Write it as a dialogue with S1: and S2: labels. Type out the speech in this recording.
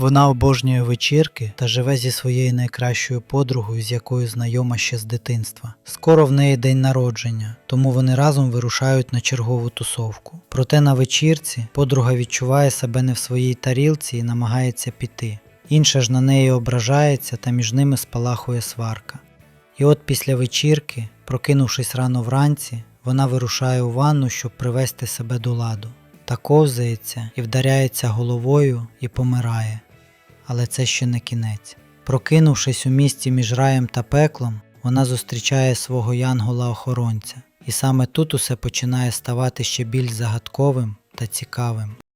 S1: Вона обожнює вечірки та живе зі своєю найкращою подругою, з якою знайома ще з дитинства. Скоро в неї день народження, тому вони разом вирушають на чергову тусовку. Проте на вечірці подруга відчуває себе не в своїй тарілці і намагається піти. Інша ж на неї ображається та між ними спалахує сварка. І от після вечірки, прокинувшись рано вранці, вона вирушає у ванну, щоб привести себе до ладу. Та ковзається і вдаряється головою і помирає. Але це ще не кінець. Прокинувшись у місті між раєм та пеклом, вона зустрічає свого янгола-охоронця. І саме тут усе починає ставати ще більш загадковим та цікавим.